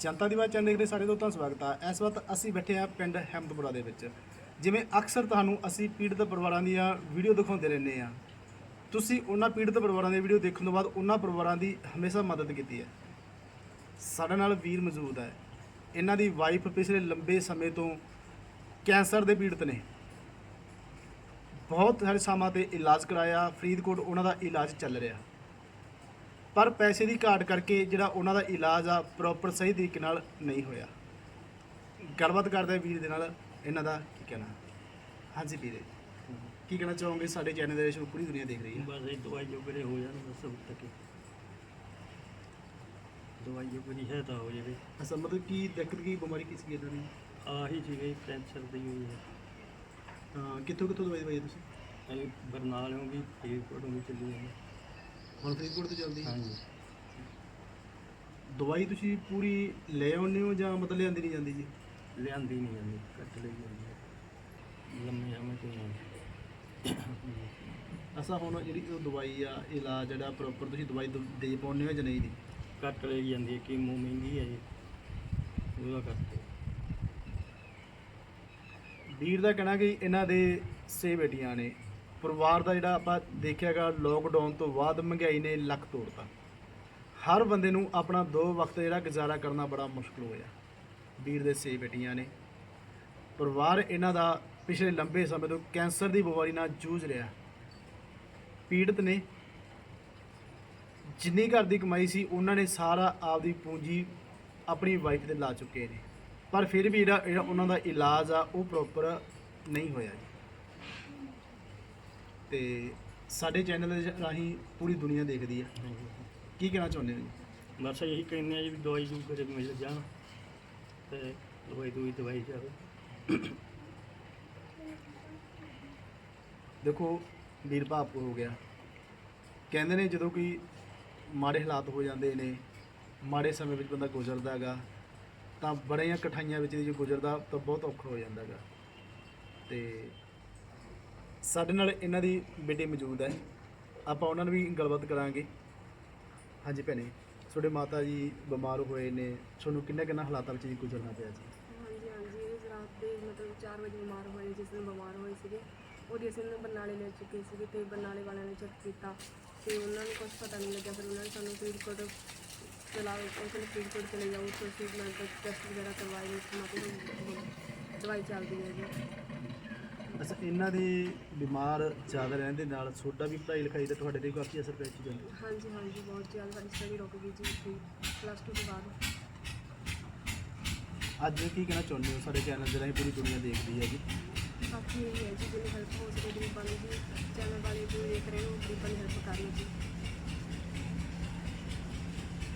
ਜਨਤਾ ਦੀ ਆਵਾਜ਼ ਚੈਨਲ ਦੇਖਦੇ ਸਾਰੇ ਦੋਸਤਾਂ ਦਾ ਸਵਾਗਤ ਆ। ਇਸ ਵਕਤ ਅਸੀਂ ਬੈਠੇ ਹਾਂ ਪਿੰਡ ਹੈਮਦਪੁਰਾ ਦੇ ਵਿੱਚ। ਜਿਵੇਂ ਅਕਸਰ ਤੁਹਾਨੂੰ ਅਸੀਂ ਪੀੜਤ ਪਰਿਵਾਰਾਂ ਦੀਆਂ ਵੀਡੀਓ ਦਿਖਾਉਂਦੇ ਰਹਿੰਦੇ ਹਾਂ ਤੁਸੀਂ ਉਹਨਾਂ ਪੀੜਤ ਪਰਿਵਾਰਾਂ ਦੀ ਵੀਡੀਓ ਦੇਖਣ ਤੋਂ ਬਾਅਦ ਉਹਨਾਂ ਪਰਿਵਾਰਾਂ ਦੀ ਹਮੇਸ਼ਾ ਮਦਦ ਕੀਤੀ ਹੈ। ਸਾਡੇ ਨਾਲ ਵੀਰ ਮੌਜੂਦ ਹੈ। ਇਹਨਾਂ ਦੀ ਵਾਈਫ ਪਿਛਲੇ ਲੰਬੇ ਸਮੇਂ ਤੋਂ ਕੈਂਸਰ ਦੇ ਪੀੜਤ ਨੇ। ਬਹੁਤ ਸਾਰੇ ਸਮਾਂ ਤੇ ਇਲਾਜ ਕਰਾਇਆ। ਫਰੀਦਕੋਟ ਉਹਨਾਂ ਦਾ ਇਲਾਜ ਚੱਲ ਰਿਹਾ। ਪਰ ਪੈਸੇ ਦੀ ਘਾਟ ਕਰਕੇ ਜਿਹੜਾ ਉਹਨਾਂ ਦਾ ਇਲਾਜ ਆ ਪ੍ਰੋਪਰ ਸਹੀ ਤਰੀਕੇ ਨਾਲ ਨਹੀਂ ਹੋਇਆ। ਗੱਲਬਾਤ ਕਰਦੇ ਵੀਰ ਦੇ ਨਾਲ। ਇਹਨਾਂ ਦਾ ਕੀ ਕਹਿਣਾ? ਹਾਂਜੀ ਵੀਰੇ ਕੀ ਕਹਿਣਾ ਚਾਹੋਗੇ? ਸਾਡੇ ਚੈਨਲ ਦੇ ਵਿੱਚ ਪੂਰੀ ਦੁਨੀਆ ਦੇਖ ਰਹੀ ਹੈ। ਬਸ ਇਹ ਦਵਾਈ ਜੋ ਕਰੇ ਹੋ ਜਾਣ ਬਸ ਸਭ ਤੱਕ। ਦਵਾਈ ਜੋ ਕਰੀ ਹੈ ਤਾਂ ਹੋ ਜਾਵੇ। ਅਸਲ ਮਤਲਬ ਕੀ ਦਿੱਕਤ ਕੀ ਬਿਮਾਰੀ ਕੀ ਸੀ ਇਹਨਾਂ ਦੀ? ਆਹੀ ਸੀਗਾ ਕੈਂਸਰ ਦੀ ਹੋਈ ਹੈ। ਤਾਂ ਕਿੱਥੋਂ ਕਿੱਥੋਂ ਦਵਾਈ ਦਵਾਈ ਤੁਸੀਂ? ਇਹ ਬਰਨਾਲਿਓਂ ਵੀ ਫਰੀਦਕੋਟੋਂ ਵੀ ਚੱਲੀ ਜਾਂਦੀ ਹੁਣ ਫਰੀਦਕੋਟ ਤੋਂ ਚੱਲਦੀ ਹਾਂਜੀ। ਦਵਾਈ ਤੁਸੀਂ ਪੂਰੀ ਲੈ ਆਉਂਦੇ ਹੋ ਜਾਂ ਮਤਲਬ ਲਿਆਂਦੀ ਨਹੀਂ ਜਾਂਦੀ ਜੀ? ਲਿਆਂਦੀ ਨਹੀਂ ਜਾਂਦੀ ਕੱਟ ਲਈ ਜਾਂਦੀ ਹੈ ਲੰਮੇ ਸਮੇਂ ਤੋਂ ਨਹੀਂ ਅਸਾਂ ਹੁਣ ਜਿਹੜੀ ਉਹ ਦਵਾਈ ਆ ਇਲਾਜ ਜਿਹੜਾ ਪ੍ਰੋਪਰ ਤੁਸੀਂ ਦਵਾਈ ਦ- ਦੇ ਪਾਉਂਦੇ ਹੋ ਜਾਂ ਨਹੀਂ ਦੀ ਕੱਟ ਲਈ ਜਾਂਦੀ ਹੈ ਕੀਮੋ ਮਹਿੰਗੀ ਹੈ ਜੀ। ਉਹਦਾ ਕਰਕੇ। ਵੀਰ ਦਾ ਕਹਿਣਾ ਕਿ ਇਹਨਾਂ ਦੇ ਸੇ ਬੇਟੀਆਂ ਨੇ ਪਰਿਵਾਰ ਦਾ ਜਿਹੜਾ ਆਪਾਂ ਦੇਖਿਆਗਾ ਲੋਕਡਾਊਨ ਤੋਂ ਬਾਅਦ ਮਹਿੰਗਾਈ ਨੇ ਲੱਕ ਤੋੜਤਾ। ਹਰ ਬੰਦੇ ਨੂੰ ਆਪਣਾ ਦੋ ਵਕਤ ਜਿਹੜਾ ਗੁਜ਼ਾਰਾ ਕਰਨਾ ਬੜਾ ਮੁਸ਼ਕਲ ਹੋਇਆ। ਵੀਰ ਦੇ ਸੇ ਬੇਟੀਆਂ ਨੇ। ਪਰਿਵਾਰ ਇਹਨਾਂ ਦਾ ਪਿਛਲੇ ਲੰਬੇ ਸਮੇਂ ਤੋਂ ਕੈਂਸਰ ਦੀ ਬਿਮਾਰੀ ਨਾਲ ਜੂਝ ਰਿਹਾ ਪੀੜਤ ਨੇ ਜਿੰਨੀ ਘਰ ਦੀ ਕਮਾਈ ਸੀ, ਉਹਨਾਂ ਨੇ ਸਾਰਾ ਆਪਦੀ ਪੂੰਜੀ ਆਪਣੀ ਵਾਈਫ ਤੇ ਲਾ ਚੁੱਕੇ ਨੇ। ਪਰ ਫਿਰ ਵੀ ਜਿਹੜਾ ਉਹਨਾਂ ਦਾ ਇਲਾਜ ਆ, ਉਹ ਪ੍ਰੋਪਰ ਨਹੀਂ ਹੋਇਆ ਤੇ ਸਾਡੇ ਚੈਨਲ ਦੇ ਰਾਹੀਂ ਪੂਰੀ ਦੁਨੀਆ ਦੇਖਦੀ ਹੈ ਕੀ ਕਹਿਣਾ ਚਾਹੁੰਦੇ ਹੋ ਜੀ? ਬਸ ਇਹੀ ਕਹਿੰਦੇ ਆ ਜੀ ਵੀ ਦਵਾਈ ਜੂ ਕਰੇ ਮਿਲ ਜਾਣ ਤੇ ਦਵਾਈ ਦੂਈ ਦਵਾਈ ਜਾਵੇ। ਦੇਖੋ ਵੀਰ ਭਾਪ ਹੋ ਗਿਆ। ਕਹਿੰਦੇ ਨੇ ਜਦੋਂ ਕੋਈ ਮਾੜੇ ਹਾਲਾਤ ਹੋ ਜਾਂਦੇ ਨੇ ਮਾੜੇ ਸਮੇਂ ਵਿੱਚ ਬੰਦਾ ਗੁਜ਼ਰਦਾ ਹੈਗਾ ਤਾਂ ਬੜੀਆਂ ਕਠਾਈਆਂ ਵਿੱਚ ਜੇ ਗੁਜ਼ਰਦਾ ਤਾਂ ਬਹੁਤ ਔਖਾ ਹੋ ਜਾਂਦਾ ਹੈਗਾ। ਤੇ ਸਾਡੇ ਨਾਲ ਇਹਨਾਂ ਦੀ ਬੇਟੀ ਮੌਜੂਦ ਹੈ। ਆਪਾਂ ਉਹਨਾਂ ਨੂੰ ਵੀ ਗੱਲਬਾਤ ਕਰਾਂਗੇ। ਹਾਂਜੀ ਭੈਣੇ, ਤੁਹਾਡੇ ਮਾਤਾ ਜੀ ਬਿਮਾਰ ਹੋਏ ਨੇ। ਤੁਹਾਨੂੰ ਕਿੰਨਾ ਕਿੰਨਾ ਹਾਲਾਤਾਂ ਵਿੱਚ ਜੀ ਗੁਜ਼ਰਨਾ ਪਿਆ ਜੀ? ਹਾਂਜੀ ਹਾਂਜੀ। ਇਹ ਰਾਤ ਦੇ ਮਤਲਬ 4 ਵਜੇ ਬਿਮਾਰ ਹੋਏ, ਜਿਸ ਦਿਨ ਬਿਮਾਰ ਹੋਏ ਸੀਗੇ। ਉਹਦੀ ਅਸੀਂ ਨੂੰ ਬਰਨਾਲੇ ਲੈ ਚੁੱਕੇ ਸੀਗੇ ਤੇ ਬਰਨਾਲੇ ਵਾਲਿਆਂ ਨੇ ਚੈੱਕ ਕੀਤਾ। ਤੇ ਉਹਨਾਂ ਨੂੰ ਕੁਝ ਪਤਾ ਨਹੀਂ ਲੱਗਿਆ, ਫਿਰ ਉਹਨਾਂ ਨੇ ਸਾਨੂੰ ਫਰੀਦਕੋਟ ਚਲਾਓ ਉਹ ਕਹਿੰਦੇ ਫਰੀਦਕੋਟ ਚਲੇ ਜਾਓ, ਉੱਥੇ ਅਸੀਂ ਮੈਂ ਟੈਸਟ ਵਗੈਰਾ ਕਰਵਾਏ ਨੇ ਮਤਲਬ ਦਵਾਈ ਚੱਲਦੀ ਹੈ ਜੀ। ਅੱਛਾ ਇਹਨਾਂ ਦੇ ਬਿਮਾਰ ਜ਼ਿਆਦਾ ਰਹਿਣ ਦੇ ਨਾਲ ਤੁਹਾਡਾ ਵੀ ਪੜ੍ਹਾਈ ਲਿਖਾਈ ਦਾ ਤੁਹਾਡੇ ਤੇ ਕਾਫੀ ਅਸਰ ਪੈ ਚੁੱਕਾ ਹੈ ਹਾਂਜੀ ਹਾਂਜੀ ਬਹੁਤ ਜ਼ਿਆਦਾ ਸਾਡੀ ਸਟੱਡੀ ਰੁਕ ਗਈ ਜੀ ਪਲੱਸ 2 ਤੋਂ ਬਾਅਦ। ਅੱਜ ਕੀ ਕਹਿਣਾ ਚਾਹੁੰਦੇ ਹੋ? ਸਾਡੇ ਚੈਨਲ ਦੇ ਰਾਹੀਂ ਪੂਰੀ ਦੁਨੀਆ ਦੇਖਦੀ ਹੈ ਜੀ। ਬਾਕੀ ਇਹ ਹੈ ਜੀ ਜਿੰਨੀ ਹੈਲਪ ਹੋ ਸਕੇ ਗਰੀਬਾਂ ਦੀ ਜੀ ਚੈਨਲ ਵਾਲੇ ਜੋ ਦੇਖ ਰਹੇ ਹੋ ਗਰੀਬਾਂ ਦੀ ਹੈਲਪ ਕਰਨੀ ਜੀ।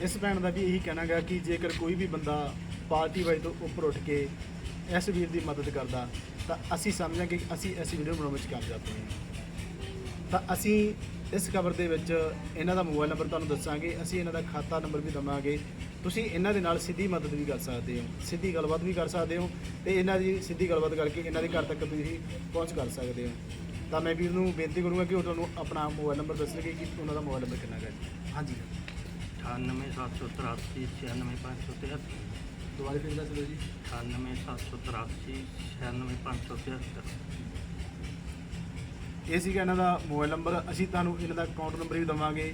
ਇਸ ਭੈਣ ਦਾ ਵੀ ਇਹੀ ਕਹਿਣਾ ਗਾ ਕਿ ਜੇਕਰ ਕੋਈ ਵੀ ਬੰਦਾ ਪਾਰਟੀ ਵਾਈ ਤੋਂ ਉੱਪਰ ਉੱਠ ਕੇ ਇਸ ਵੀਰ ਦੀ ਮਦਦ ਕਰਦਾ ਤਾਂ ਅਸੀਂ ਸਮਝਾਂਗੇ ਕਿ ਅਸੀਂ ਇਸ ਵੀਡੀਓ ਬਣਾਉਣ ਵਿੱਚ ਕਾਮਯਾਬ ਹੋਏ ਹਾਂ। ਤਾਂ ਅਸੀਂ ਇਸ ਖਬਰ ਦੇ ਵਿੱਚ ਇਹਨਾਂ ਦਾ ਮੋਬਾਈਲ ਨੰਬਰ ਤੁਹਾਨੂੰ ਦੱਸਾਂਗੇ, ਅਸੀਂ ਇਹਨਾਂ ਦਾ ਖਾਤਾ ਨੰਬਰ ਵੀ ਦਵਾਂਗੇ। ਤੁਸੀਂ ਇਹਨਾਂ ਦੇ ਨਾਲ ਸਿੱਧੀ ਮਦਦ ਵੀ ਕਰ ਸਕਦੇ ਹੋ, ਸਿੱਧੀ ਗੱਲਬਾਤ ਵੀ ਕਰ ਸਕਦੇ ਹੋ ਤੇ ਇਹਨਾਂ ਦੀ ਸਿੱਧੀ ਗੱਲਬਾਤ ਕਰਕੇ ਇਹਨਾਂ ਦੇ ਘਰ ਤੱਕ ਤੁਸੀਂ ਪਹੁੰਚ ਕਰ ਸਕਦੇ ਹੋ। ਤਾਂ ਮੈਂ ਵੀਰ ਨੂੰ ਬੇਨਤੀ ਕਰੂੰਗਾ ਕਿ ਉਹ ਤੁਹਾਨੂੰ ਆਪਣਾ ਮੋਬਾਈਲ ਨੰਬਰ ਦੱਸਣਗੇ ਕਿ ਉਹਨਾਂ ਦਾ ਮੋਬਾਈਲ ਨੰਬਰ ਕਿੰਨਾ ਹੈ। ਜੀ ਹਾਂਜੀ 98783 96573 ਦੁਬਾਰਾ ਫਿਰ ਦੱਸ ਦਿਓ ਜੀ? 98783 96573 ਇਹ ਸੀਗਾ ਇਹਨਾਂ ਦਾ ਮੋਬਾਈਲ ਨੰਬਰ। ਅਸੀਂ ਤੁਹਾਨੂੰ ਇਹਨਾਂ ਦਾ ਅਕਾਊਂਟ ਨੰਬਰ ਵੀ ਦਵਾਂਗੇ।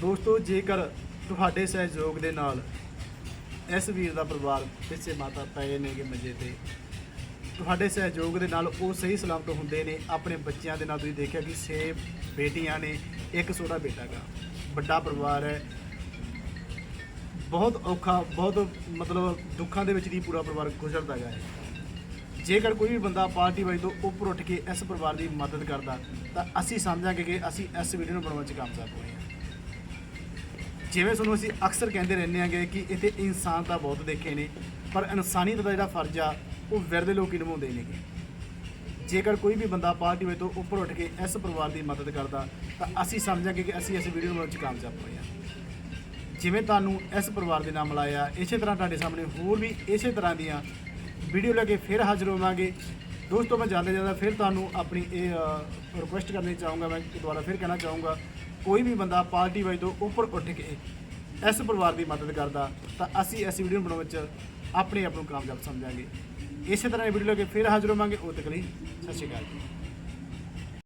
ਦੋਸਤੋ ਜੇਕਰ ਤੁਹਾਡੇ ਸਹਿਯੋਗ ਦੇ ਨਾਲ ਇਸ ਵੀਰ ਦਾ ਪਰਿਵਾਰ ਪਿੱਛੇ ਮਾਤਾ ਪਏ ਨੇਗੇ ਮੰਜੇ ਤੇ ਤੁਹਾਡੇ ਸਹਿਯੋਗ ਦੇ ਨਾਲ ਉਹ ਸਹੀ ਸਲਾਮਤ ਹੁੰਦੇ ਨੇ। ਆਪਣੇ ਬੱਚਿਆਂ ਦੇ ਨਾਲ ਤੁਸੀਂ ਦੇਖਿਆ ਕਿ ਛੇ ਬੇਟੀਆਂ ਨੇ ਇੱਕ ਛੋਟਾ ਬੇਟਾ ਗਾ। ਵੱਡਾ ਪਰਿਵਾਰ ਹੈ। ਬਹੁਤ ਔਖਾ, ਬਹੁਤ ਮਤਲਬ ਦੁੱਖਾਂ ਦੇ ਵਿੱਚ ਦੀ ਪੂਰਾ ਪਰਿਵਾਰ ਗੁਜ਼ਰਦਾ ਹੈ ਜੇਕਰ ਕੋਈ ਵੀ ਬੰਦਾ ਪਾਰਟੀ ਵਾਈ ਤੋਂ ਉੱਪਰ ਉੱਠ ਕੇ ਇਸ ਪਰਿਵਾਰ ਦੀ ਮਦਦ ਕਰਦਾ, ਤਾਂ ਅਸੀਂ ਸਮਝਾਂਗੇ ਕਿ ਅਸੀਂ ਇਸ ਵੀਡੀਓ ਨੂੰ ਬਣਾਉਣ 'ਚ ਕਾਮਯਾਬ ਹੋਏ ਹਾਂ। ਜਿਵੇਂ ਤੁਹਾਨੂੰ ਅਸੀਂ ਅਕਸਰ ਕਹਿੰਦੇ ਰਹਿੰਦੇ ਹਾਂਗੇ ਕਿ ਇੱਥੇ ਇਨਸਾਨ ਤਾਂ ਬਹੁਤ ਦੇਖੇ ਨੇ, ਪਰ ਇਨਸਾਨੀਅਤ ਦਾ ਜਿਹੜਾ ਫਰਜ਼ ਆ, ਉਹ ਵਿਰਦੇ ਲੋਕ ਨਿਭਾਉਂਦੇ ਨੇਗੇ ਜੇਕਰ ਕੋਈ ਵੀ ਬੰਦਾ ਪਾਰਟੀ ਵਾਈ ਤੋਂ ਉੱਪਰ ਉੱਠ ਕੇ ਇਸ ਪਰਿਵਾਰ ਦੀ ਮਦਦ ਕਰਦਾ, ਤਾਂ ਅਸੀਂ ਸਮਝਾਂਗੇ ਕਿ ਅਸੀਂ ਇਸ ਵੀਡੀਓ ਨੂੰ ਬਣਾਉਣ 'ਚ ਕਾਮਯਾਬ ਹੋਏ ਹਾਂ। ਜਿਵੇਂ ਤੁਹਾਨੂੰ ਇਸ ਪਰਿਵਾਰ ਦੇ ਨਾਮ ਮਿਲਾਇਆ ਇਸੇ ਤਰ੍ਹਾਂ ਤੁਹਾਡੇ ਸਾਹਮਣੇ ਹੋਰ ਵੀ ਇਸੇ ਤਰ੍ਹਾਂ ਦੀਆਂ ਵੀਡੀਓ ਲੈ ਕੇ ਫਿਰ ਹਾਜ਼ਰ ਹੋਵਾਂਗੇ। ਦੋਸਤੋ, ਮੈਂ ਜਾਂਦੇ ਜਾਂਦਾ ਫਿਰ ਤੁਹਾਨੂੰ ਆਪਣੀ ਇਹ ਰਿਕੁਐਸਟ ਕਰਨੀ ਚਾਹੂੰਗਾ ਮੈਂ ਦੁਬਾਰਾ ਫਿਰ ਕਹਿਣਾ ਚਾਹੂੰਗਾ, ਕੋਈ ਵੀ ਬੰਦਾ ਪਾਰਟੀ ਵਾਈ ਤੋਂ ਉੱਪਰ ਉੱਠ ਕੇ ਇਸ ਪਰਿਵਾਰ ਦੀ ਮਦਦ ਕਰਦਾ, ਤਾਂ ਅਸੀਂ ਇਸ ਵੀਡੀਓ ਬਣਾਉਣ ਵਿੱਚ ਆਪਣੇ ਆਪ ਨੂੰ ਕਾਮਯਾਬ ਸਮਝਾਂਗੇ। ਇਸੇ ਤਰ੍ਹਾਂ ਇਹ ਵੀਡੀਓ ਲੈ ਕੇ ਫਿਰ ਹਾਜ਼ਰ ਹੋਵਾਂਗੇ। ਉਦੋਂ ਤੱਕ ਲਈ ਸਤਿ ਸ਼੍ਰੀ ਅਕਾਲ ਜੀ।